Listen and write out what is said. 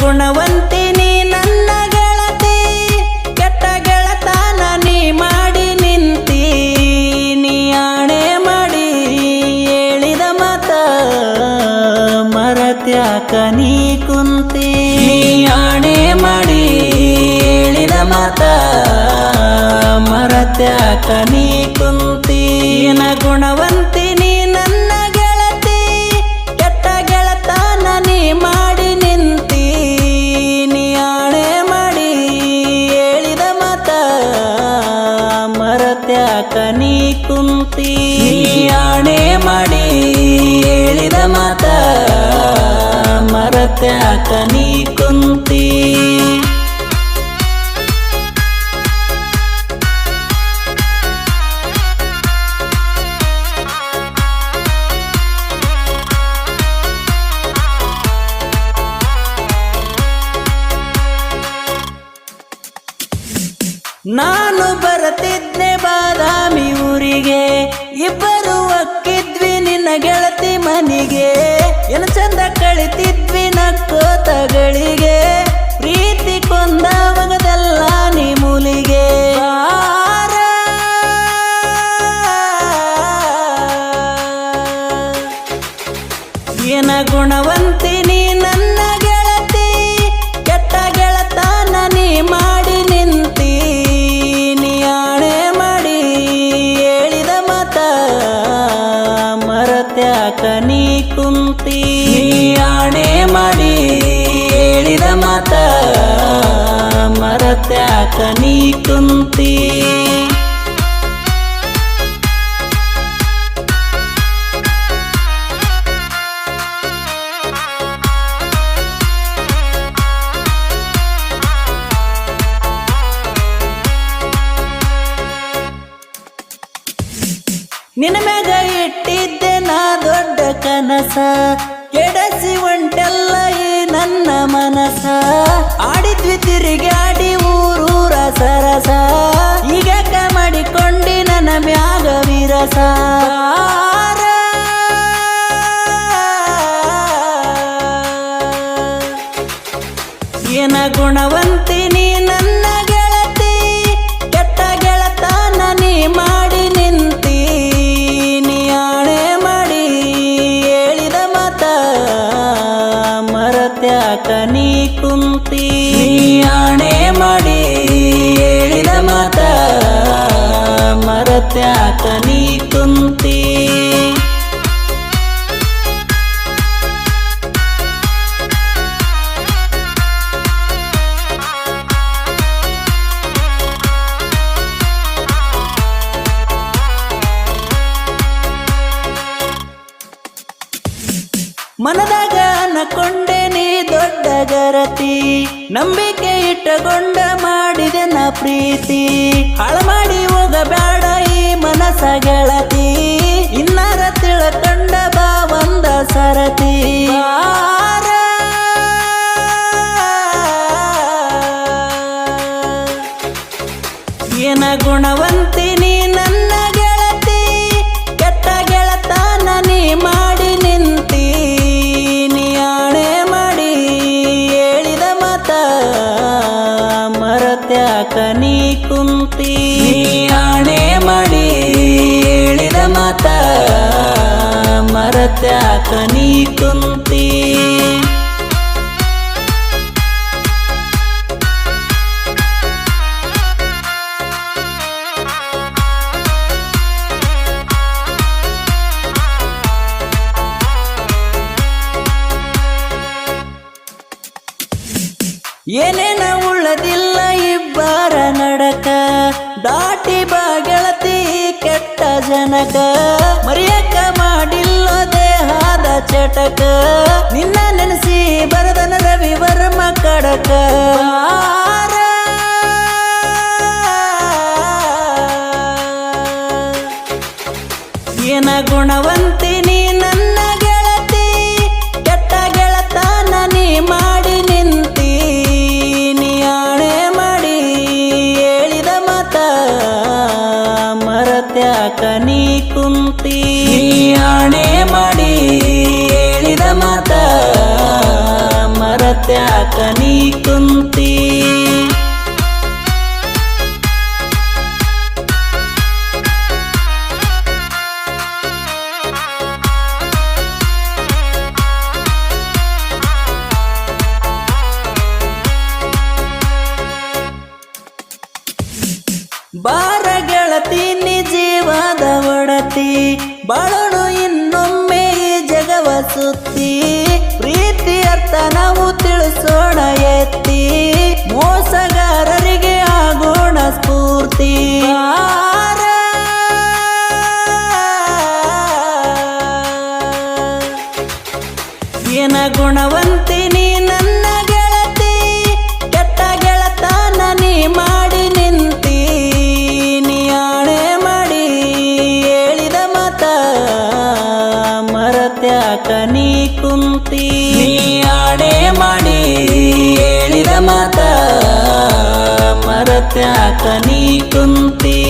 ಗುಣವಂತಿನಿ ನನ್ನ ಗೆಳತಿ, ಕೆಟ್ಟ ಗೆಳತನ ನೀ ಮಾಡಿ ನಿಂತಿ. ನೀ ಆಣೆ ಮಾಡಿ ಹೇಳಿದ ಮತ, ಮರತ್ಯಾಕ ನೀ ಕುಂತಿ. ನೀ ಆಣೆ ಮಾಡಿ ಹೇಳಿದ ಮತ, ಮರತ್ಯಾಕ ನೀ ಕುಂತಿ. ನ ಮರತ್ಯಾಕ ನೀ ಕುಂತಿ ನೀ ಆಣೆ ಮಾಡಿ ಹೇಳಿದ ಮಾತಾ ಮರತ್ಯಾಕ ನೀ ಕುಂತಿ. ನಿನ್ನ ಮ್ಯಾಗ ಇಟ್ಟಿದ್ದೆ ನಾ ದೊಡ್ಡ ಕನಸ. ಕೆಡಸಿ ಒಂಟೆಲ್ಲ ಈ ನನ್ನ ಮನಸ ಆಡಿದ್ವಿ ತಿರುಗಾಡಿ ಊರೂರ ಸರಸ ಈಗ ಮಾಡಿಕೊಂಡಿ ನನ್ನ ಮ್ಯಾಗ ವಿರಸ. ಏನ ಗುಣವಂತಿನಿ ನನ್ನ ಮರತ್ಯಾಕ ನೀ ಕುಂತಿ. ಆಣೆ ಮಾಡಿ ಹೇಳಿದ ಮಾತ ಮರತ್ಯಾಕ ನೀ ಕುಂತಿ. ಮನದಾಗ ಅನಕೊಂಡೆ ನೀ ದೊಡ್ಡ ಗರತಿ ನಂಬಿಕೆ ಇಟ್ಟಗೊಂಡ ಮಾಡಿದೆ ನ ಪ್ರೀತಿ. ಹಾಳ ಮಾಡಿ ಹೋಗಬೇಡ ಈ ಮನಸ ಗೆಳತಿ. ಇನ್ನರ ತಿಳ್ಕೊಂಡ ಬಾ ಒಂದ ಸರತಿ. ಏನ ಗುಣವಂತಿನಿ? ಮರತ್ಯಾಕ ನೀ ಕುಂತಿ ಏನೇನ ಉಳ್ಳದಿಲ್ಲ ಇಬ್ಬರ ನಡಕ. ದಾಟಿ ಬಾ ಗೆಳತಿ ಕೆಟ್ಟ ಜನಕ. ಮರಿಯಕ್ಕ ಮಾಡಿಲ್ಲ ಚಟಕ. ನಿನ್ನ ನೆನೆಸಿ ಬರದನ ರವಿ ವರ್ಮ ಕಡಕ ಮರತ್ಯಾಕ ನೀ ಕುಂತಿ? ಬಾರ ಗೆಳತಿ ಜೀವದ ಒಡತಿ ಬಾಳನು ನೀ ಆಣೆ ಮಾಡಿ ಹೇಳಿದ ಮಾತ ಮರತ್ಯಾಕ ನೀ ಕುಂತಿ.